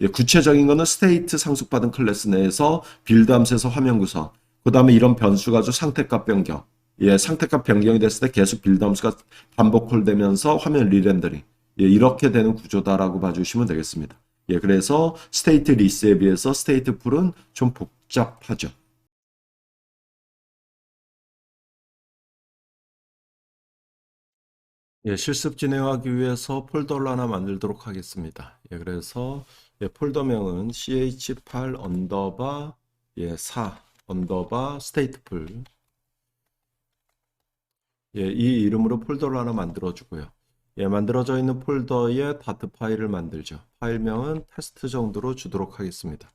예, 구체적인 거는 스테이트 상속받은 클래스 내에서 빌드 함수에서 화면 구성. 그 다음에 이런 변수 가지고 상태값 변경. 예, 상태값 변경이 됐을 때 계속 빌드 함수가 반복 콜 되면서 화면 리렌더링. 예, 이렇게 되는 구조다라고 봐주시면 되겠습니다. 예, 그래서 스테이트 리스에 비해서 스테이트 풀은 좀 복잡하죠. 예, 실습 진행하기 위해서 폴더를 하나 만들도록 하겠습니다. 예, 그래서 예, 폴더명은 ch8 언더바 예, 4 언더바 스테이트풀 예, 이 이름으로 폴더를 하나 만들어 주고요. 예, 만들어져 있는 폴더에 다트 파일을 만들죠. 파일명은 테스트 정도로 주도록 하겠습니다.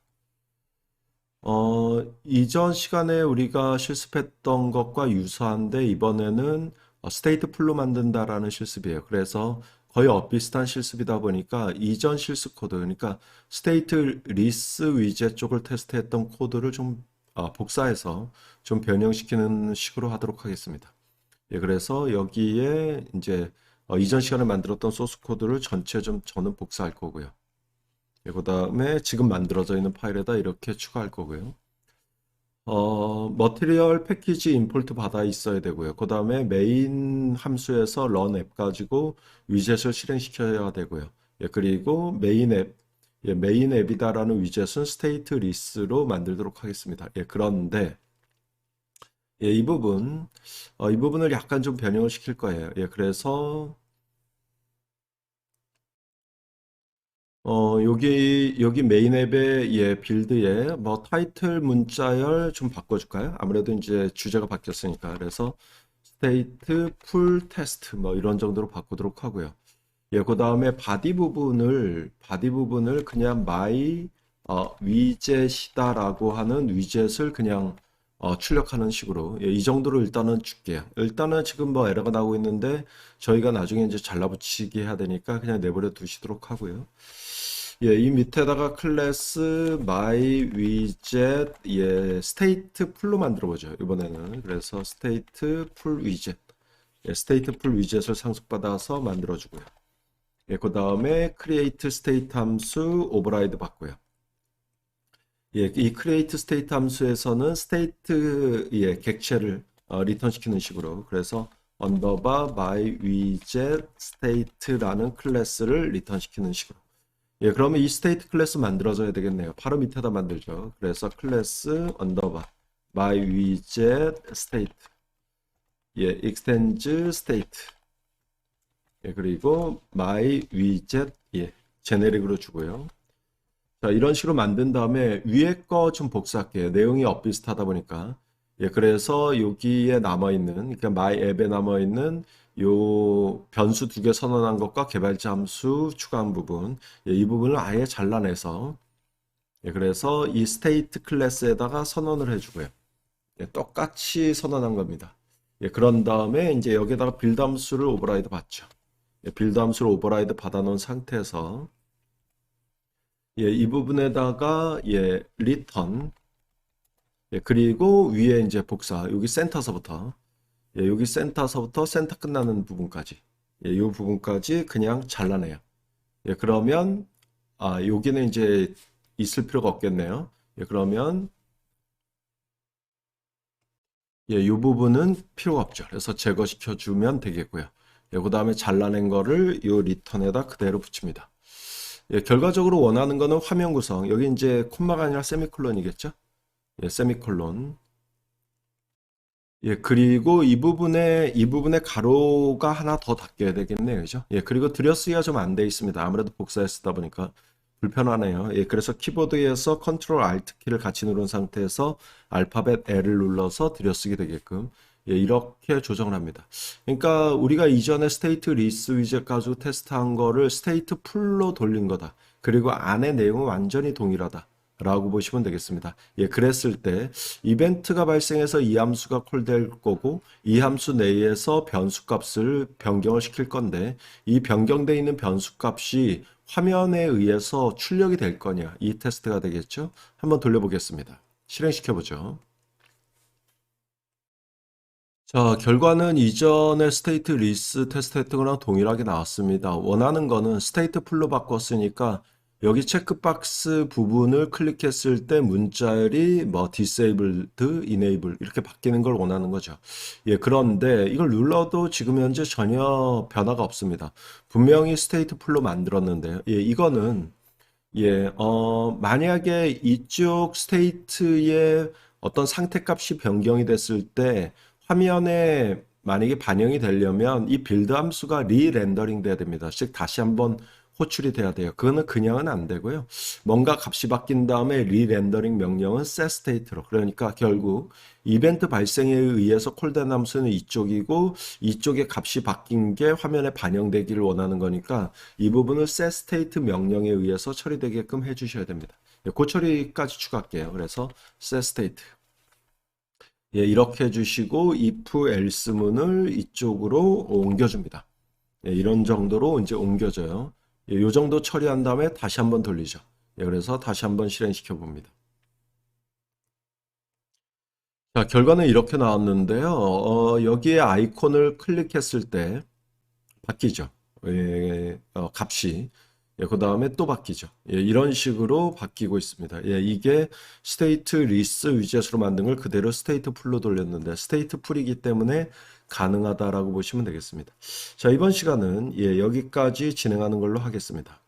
어, 이전 시간에 우리가 실습했던 것과 유사한데 이번에는 어, 스테이트 풀로 만든다라는 실습이에요. 그래서 거의 엇비슷한 실습이다 보니까 이전 실습 코드, 그러니까 스테이트 리스 위젯 쪽을 테스트했던 코드를 좀 어, 복사해서 좀 변형시키는 식으로 하도록 하겠습니다. 예, 그래서 여기에 이제 어, 이전 시간에 만들었던 소스 코드를 전체 좀 저는 복사할 거고요. 예, 그 다음에 지금 만들어져 있는 파일에다 이렇게 추가할 거고요. 어, 머티리얼 패키지 임포트 받아 있어야 되고요. 그 다음에 메인 함수에서 run 앱 가지고 위젯을 실행시켜야 되고요. 예, 그리고 메인 앱, 예, 메인 앱이다라는 위젯은 스테이트 리스로 만들도록 하겠습니다. 예, 그런데 예, 이 부분, 어, 이 부분을 약간 좀 변형을 시킬 거예요. 예, 그래서 어, 여기, 여기 메인 앱의 예, 빌드에 뭐 타이틀 문자열 좀 바꿔줄까요? 아무래도 이제 주제가 바뀌었으니까. 그래서 스테이트 풀 테스트 뭐 이런 정도로 바꾸도록 하고요. 예, 그 다음에 바디 부분을, 바디 부분을 그냥 my 어, 위젯이다라고 하는 위젯을 그냥 어, 출력하는 식으로 예, 이 정도로 일단은 줄게요. 일단은 지금 뭐 에러가 나오고 있는데 저희가 나중에 이제 잘라붙이기 해야 되니까 그냥 내버려 두시도록 하고요. 예, 이 밑에다가 클래스 my widget 예, state 풀로 만들어 보죠. 이번에는 그래서 state full widget 예, state full widget을 상속받아서 만들어 주고요. 예, 그 다음에 create state 함수 override 받고요. 예, 이 create state 함수에서는 state 예, 객체를 어, 리턴 시키는 식으로 그래서 언더바 my widget state라는 클래스를 리턴 시키는 식으로 예, 그러면 이 state 클래스 만들어져야 되겠네요. 바로 밑에다 만들죠. 그래서 클래스 언더바 my widget state 예, extends state 예, 그리고 my widget 예, 제네릭으로 주고요. 자, 이런 식으로 만든 다음에 위에 거 좀 복사할게요. 내용이 엇비슷하다 보니까. 예, 그래서 여기에 남아있는, 그러니까 my 앱에 남아있는 요 변수 두 개 선언한 것과 개발자 함수 추가한 부분, 예, 이 부분을 아예 잘라내서, 예, 그래서 이 state 클래스에다가 선언을 해주고요. 예, 똑같이 선언한 겁니다. 예, 그런 다음에 이제 여기다가 빌드 함수를 오버라이드 받죠. 예, 빌드 함수를 오버라이드 받아놓은 상태에서 예, 이 부분에다가 예, return 예, 그리고 위에 이제 복사 여기 센터서부터 예, 여기 센터서부터 센터 끝나는 부분까지 예, 이 부분까지 그냥 잘라내요. 예, 그러면 아 여기는 이제 있을 필요가 없겠네요. 예, 그러면 예, 이 부분은 필요가 없죠. 그래서 제거시켜 주면 되겠고요. 예, 그 다음에 잘라낸 거를 이 리턴에다 그대로 붙입니다. 예, 결과적으로 원하는 거는 화면 구성. 여기 이제 콤마가 아니라 세미콜론이겠죠? 예, 세미콜론. 예, 그리고 이 부분에, 이 부분에 가로가 하나 더 닫혀야 되겠네요. 그죠? 예, 그리고 들여쓰기가 좀 안 돼 있습니다. 아무래도 복사했다 보니까 불편하네요. 예, 그래서 키보드에서 컨트롤 알트 키를 같이 누른 상태에서 알파벳 L을 눌러서 들여쓰기 되게끔 예, 이렇게 조정을 합니다. 그러니까 우리가 이전에 스테이트 리스 위젯 가지고 테스트한 거를 스테이트 풀로 돌린 거다. 그리고 안에 내용은 완전히 동일하다. 라고 보시면 되겠습니다. 예, 그랬을 때 이벤트가 발생해서 이 함수가 콜될 거고 이 함수 내에서 변수 값을 변경을 시킬 건데 이 변경되어 있는 변수 값이 화면에 의해서 출력이 될 거냐 이 테스트가 되겠죠. 한번 돌려보겠습니다. 실행시켜 보죠. 자, 결과는 이전에 스테이트 리스 테스트 했던 거랑 동일하게 나왔습니다. 원하는 거는 스테이트 풀로 바꿨으니까 여기 체크박스 부분을 클릭했을 때 문자열이 뭐 disabled, enable 이렇게 바뀌는 걸 원하는 거죠. 예, 그런데 이걸 눌러도 지금 현재 전혀 변화가 없습니다. 분명히 스테이트 풀로 만들었는데요. 예, 이거는 예, 어, 만약에 이쪽 스테이트의 어떤 상태 값이 변경이 됐을 때 화면에 만약에 반영이 되려면 이 빌드 함수가 리렌더링 돼야 됩니다. 즉 다시 한번 호출이 돼야 돼요. 그거는 그냥은 안 되고요. 뭔가 값이 바뀐 다음에 리렌더링 명령은 set state로. 그러니까 결국 이벤트 발생에 의해서 콜된 함수는 이쪽이고 이쪽의 값이 바뀐 게 화면에 반영되기를 원하는 거니까 이 부분을 set state 명령에 의해서 처리되게끔 해주셔야 됩니다. 예, 그 처리까지 추가할게요. 그래서 set state. 예, 이렇게 해주시고 if else 문을 이쪽으로 옮겨줍니다. 예, 이런 정도로 이제 옮겨져요. 예, 요 정도 처리한 다음에 다시 한번 돌리죠. 예, 그래서 다시 한번 실행시켜 봅니다. 자, 결과는 이렇게 나왔는데요. 어, 여기에 아이콘을 클릭했을 때 바뀌죠. 예, 어, 값이. 예, 그 다음에 또 바뀌죠. 예, 이런 식으로 바뀌고 있습니다. 예, 이게 스테이트 리스 위젯으로 만든 걸 그대로 스테이트 풀로 돌렸는데 스테이트 풀이기 때문에 가능하다라고 보시면 되겠습니다. 자, 이번 시간은 예, 여기까지 진행하는 걸로 하겠습니다.